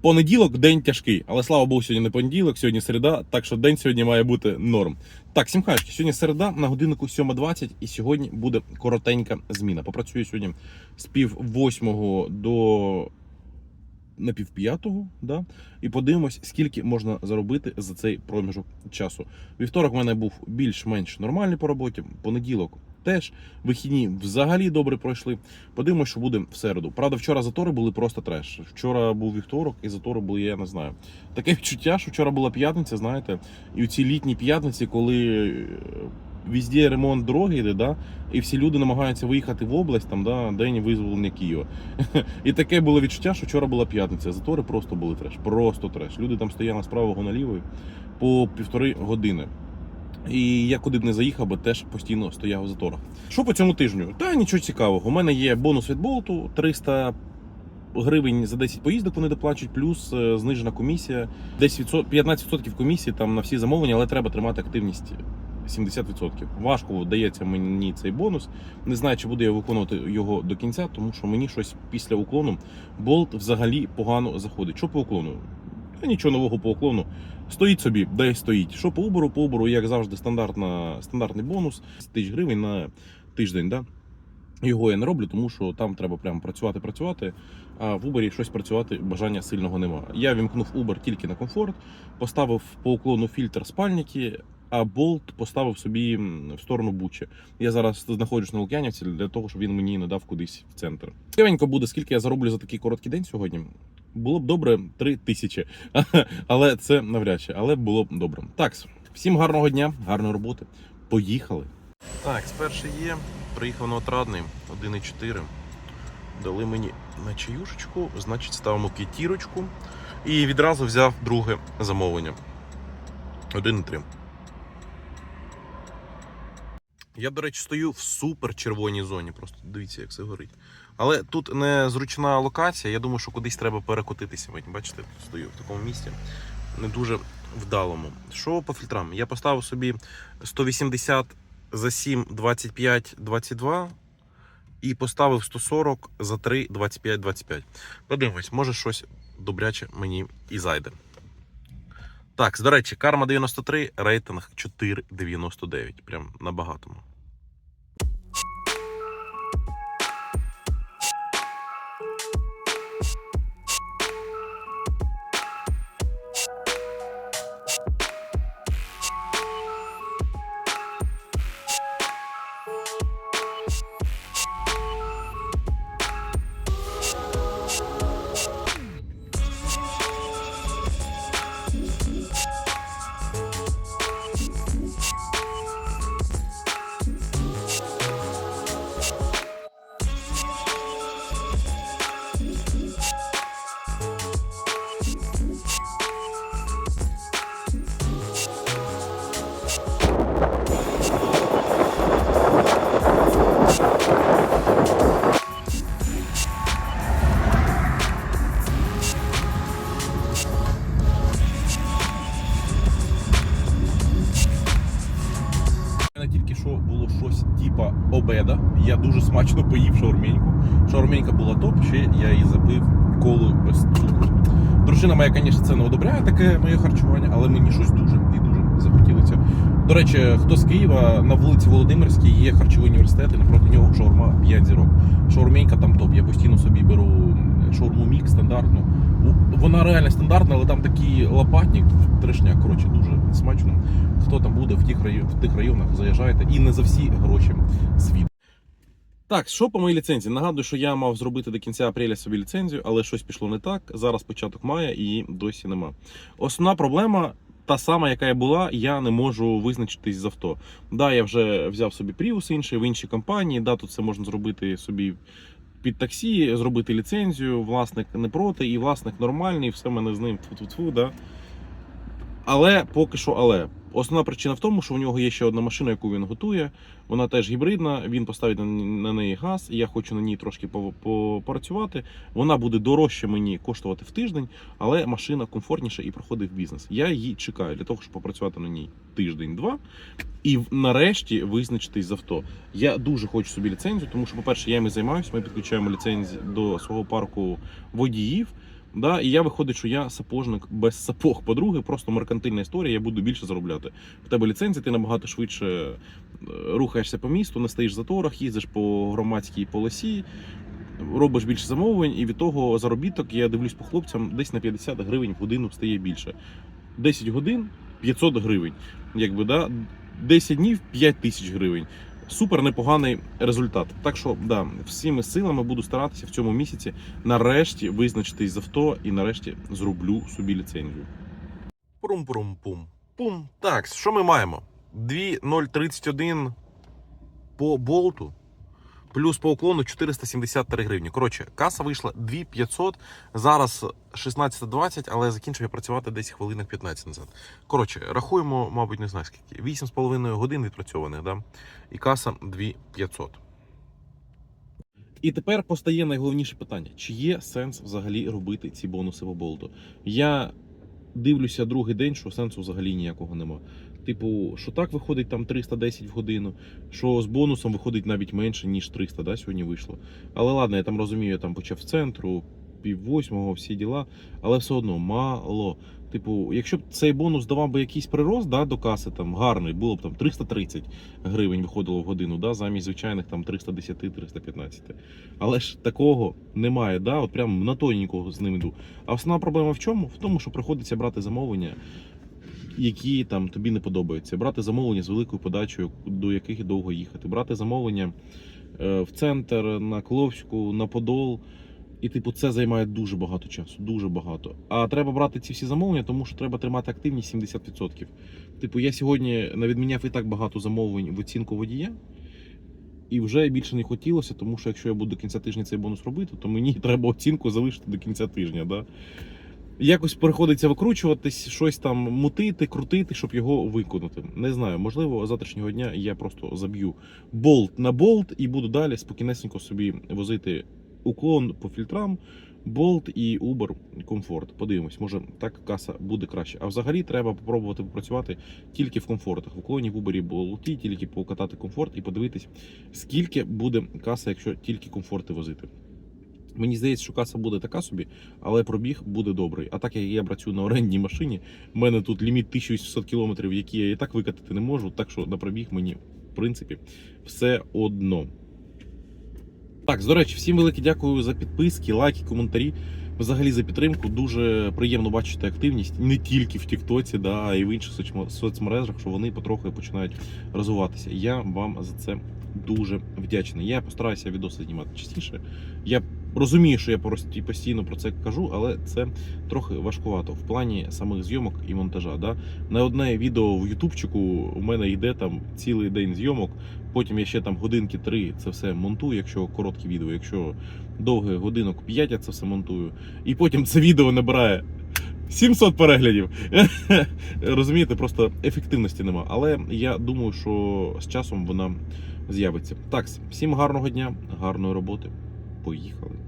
Понеділок день тяжкий, але слава Богу, сьогодні не понеділок, сьогодні середа, так що день сьогодні має бути норм. Так, сімхачки, сьогодні середа на годиннику 7.20 і сьогодні буде коротенька зміна. Попрацюю сьогодні з пів восьмого до на пів п'ятого, да? і подивимось, скільки можна заробити за цей проміжок часу. Вівторок в мене був більш-менш нормальний по роботі. Понеділок теж вихідні взагалі добре пройшли. Подивимось, що буде в середу. Правда, вчора затори були просто треш. Вчора був вівторок, і затори були, я не знаю. Таке відчуття, що вчора була п'ятниця, знаєте, і у ці літні п'ятниці, коли е, везде ремонт дороги йде, да, і всі люди намагаються виїхати в область, там, да, день визволення Києва. І таке було відчуття, що вчора була п'ятниця. Затори просто були треш. Просто треш. Люди там стояли з правого наліво по півтори години. І я куди б не заїхав, би теж постійно стояв у заторах. Що по цьому тижню? Та нічого цікавого. У мене є бонус від болту 300 гривень за 10 поїздок вони доплачують, плюс е, знижена комісія. 10%, 15% комісії там на всі замовлення, але треба тримати активність 70%. Важко дається мені цей бонус. Не знаю, чи буду я виконувати його до кінця, тому що мені щось після уклону болт взагалі погано заходить. Що по уклону? Та нічого нового по уклону. Стоїть собі, де стоїть. Що по Uber? По Uber, як завжди, стандартна, стандартний бонус з тисяч гривень на тиждень. Да? Його я не роблю, тому що там треба прямо працювати, працювати. А в Uber щось працювати бажання сильного немає. Я вімкнув Uber тільки на комфорт, поставив по уклону фільтр спальники, а болт поставив собі в сторону Бучі. Я зараз знаходжусь на Лук'янівці для того, щоб він мені не дав кудись в центр. Цікавенько буде, скільки я зароблю за такий короткий день сьогодні. Було б добре 3 тисячі, але це навряд чи, але було б добре. Так, всім гарного дня, гарної роботи. Поїхали. Так, спершу є. Приїхав на отрадний 1,4. Дали мені на чаюшечку, значить ставимо п'ятірочку. І відразу взяв друге замовлення. 1,3. Я, до речі, стою в супер червоній зоні. Просто дивіться, як це горить. Але тут не зручна локація. Я думаю, що кудись треба перекотитися. Бачите, стою в такому місці. Не дуже вдалому. Що по фільтрам? Я поставив собі 180 за 7, 25, 22 і поставив 140 за 3, 25, 25. Подивимось, може щось добряче мені і зайде. Так, до речі, карма 93, рейтинг 4,99. Прям на багатому. Я дуже смачно поїв шаурменьку. Шаурменька була топ, ще я її запив колою без цукру. Дружина моя, звісно, це не одобряє таке моє харчування, але мені щось дуже і дуже захотілося. До речі, хто з Києва на вулиці Володимирській є харчовий університет, і напроти нього шаурма 5 зірок. Шаурменька там топ. Я постійно собі беру шаурму мік стандартну. Вона реально стандартна, але там такий лопатник, трешняк, коротше, дуже смачно. Хто там буде в тих, районах, в тих районах, заїжджайте і не за всі гроші світ. Так, що по моїй ліцензії? Нагадую, що я мав зробити до кінця апреля собі ліцензію, але щось пішло не так. Зараз початок мая і досі нема. Основна проблема. Та сама, яка і була, я не можу визначитись з авто. Да, я вже взяв собі Prius інший в іншій компанії. Да, тут це можна зробити собі під таксі, зробити ліцензію. Власник не проти, і власник нормальний, все в мене з ним тфу-тфу-тфу, да. Але поки що, але основна причина в тому, що в нього є ще одна машина, яку він готує. Вона теж гібридна. Він поставить на, неї газ. і Я хочу на ній трошки попрацювати. Вона буде дорожче мені коштувати в тиждень, але машина комфортніша і проходить в бізнес. Я її чекаю для того, щоб попрацювати на ній тиждень-два. І нарешті визначитись з авто. Я дуже хочу собі ліцензію, тому що, по-перше, я їм займаюся. Ми підключаємо ліцензію до свого парку водіїв. Да? І я виходить, що я сапожник без сапог. По-друге, просто меркантильна історія, я буду більше заробляти. В тебе ліцензія, ти набагато швидше е, рухаєшся по місту, не стоїш в заторах, їздиш по громадській полосі, робиш більше замовлень, і від того заробіток, я дивлюсь по хлопцям, десь на 50 гривень в годину стає більше. 10 годин 500 гривень. Якби, да? 10 днів 5 тисяч гривень. Супер непоганий результат. Так що, да, всіми силами буду старатися в цьому місяці нарешті визначитись з авто і нарешті зроблю собі ліцензію. Пум-пум-пум. Пум. Так, що ми маємо? 2,031 по болту. Плюс по уклону 473 гривні. Коротше, каса вийшла 2500. Зараз 16.20, але закінчив я працювати десь хвилинок 15 назад. Коротше, рахуємо, мабуть, не знаю скільки. 8,5 годин відпрацьованих, да? і каса 2500. І тепер постає найголовніше питання: чи є сенс взагалі робити ці бонуси по болту? Я дивлюся другий день, що сенсу взагалі ніякого нема. Типу, що так виходить там 310 в годину, що з бонусом виходить навіть менше, ніж 300, да, сьогодні вийшло. Але ладно, я там розумію, я там почав з центру, пів восьмого, всі діла, але все одно мало. Типу, якщо б цей бонус давав би якийсь прирост да, до каси, там гарний, було б там 330 гривень виходило в годину, да, замість звичайних там 310-315. Але ж такого немає, да, от прям на тоненького з ним іду. А основна проблема в чому? В тому, що приходиться брати замовлення, які там тобі не подобаються. Брати замовлення з великою подачею, до яких довго їхати. Брати замовлення е, в центр, на Кловську, на Подол. І, типу, це займає дуже багато часу, дуже багато. А треба брати ці всі замовлення, тому що треба тримати активність 70%. Типу, я сьогодні навідміняв і так багато замовлень в оцінку водія. І вже більше не хотілося, тому що якщо я буду до кінця тижня цей бонус робити, то мені треба оцінку залишити до кінця тижня. Да? Якось приходиться викручуватись, щось там мутити, крутити, щоб його виконати. Не знаю, можливо, завтрашнього дня я просто заб'ю болт на болт і буду далі спокійнесенько собі возити уклон по фільтрам, болт і Uber комфорт. Подивимось, може так каса буде краще. А взагалі треба попробувати попрацювати тільки в комфортах. В уклоні в Uber болті, тільки покатати комфорт і подивитись, скільки буде каса, якщо тільки комфорти возити. Мені здається, що каса буде така собі, але пробіг буде добрий. А так як я працюю на орендній машині, в мене тут ліміт 1800 км, які я і так викатати не можу. Так що на пробіг мені, в принципі, все одно. Так, до речі, всім велике дякую за підписки, лайки, коментарі. Взагалі за підтримку. Дуже приємно бачити активність не тільки в Тіктоці, да, й в інших соцмережах, що вони потрохи починають розвиватися. Я вам за це дуже вдячний. Я постараюся відоси знімати частіше. Я розумію, що я постійно про це кажу, але це трохи важкувато в плані самих зйомок і монтажа. Да? На одне відео в Ютубчику у мене йде там цілий день зйомок. Потім я ще там годинки три це все монтую, якщо короткі відео, якщо довге годинок 5 я це все монтую. І потім це відео набирає 700 переглядів. Розумієте, просто ефективності нема. Але я думаю, що з часом вона з'явиться. Так, всім гарного дня, гарної роботи. Поїхали.